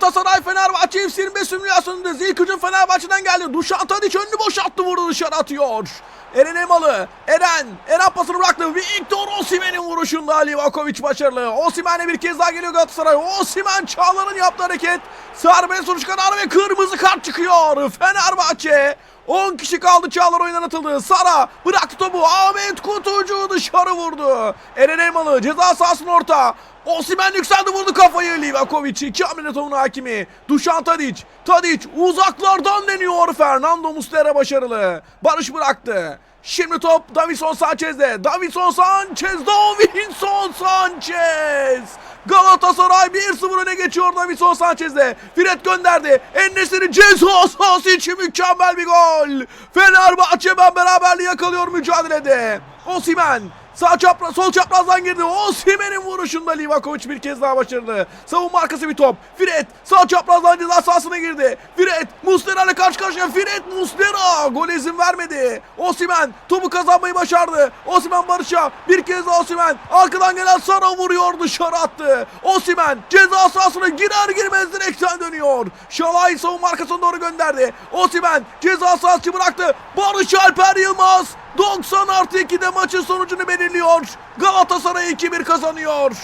Galatasaray Fenerbahçe FC 25 simülasyonundayız. İlk hücum Fenerbahçe'den geldi. Dušan Tadić önünü boşalttı vurdu dışarı atıyor. Eren Elmalı. Eren. Eren pasını bıraktı. Victor Osimhen'in vuruşunda Livakovic başarılı. Osimhen'e bir kez daha geliyor Galatasaray. Osimhen Çağlar'ın yaptığı hareket. Serbest vuruş kararı ve kırmızı kart çıkıyor. Fenerbahçe 10 kişi kaldı Çağlar oyundan atıldı. Sara bıraktı topu. Ahmet Kutucu dışarı vurdu. Eren Elmalı ceza sahasının orta. Osimhen yükseldi vurdu kafayı Livakovic. iki hamle topun hakimi. Dušan Tadić. Tadić uzaklardan deniyor. Fernando Muslera başarılı. Barış bıraktı. Şimdi top Davinson Sanchez'de. Davinson Sanchez. Davinson Sanchez. Galatasaray 1-0 öne geçiyor Davinson Sanchez'de. Fred gönderdi. Ennesiri ceza sahası için mükemmel bir gol. Fenerbahçe ben beraberliği yakalıyor mücadelede. Osimhen Sağ çapraz, sol çaprazdan girdi. Osimhen'in vuruşunda Livakovic bir kez daha başarılı. Savunma arkası bir top. Fred sağ çaprazdan ceza sahasına girdi. Fred Muslera ile karşı karşıya. Fred Muslera gol izin vermedi. Osimhen topu kazanmayı başardı. Osimhen Barış'a bir kez daha Osimhen. Arkadan gelen Sara vuruyor dışarı attı. Osimhen ceza sahasına girer girmez direkten dönüyor. Şalay savunma arkasına doğru gönderdi. Osimhen ceza sahası bıraktı. Barış Alper Yılmaz 90 artı 2'de maçın sonucunu belirliyor. Galatasaray 2-1 kazanıyor.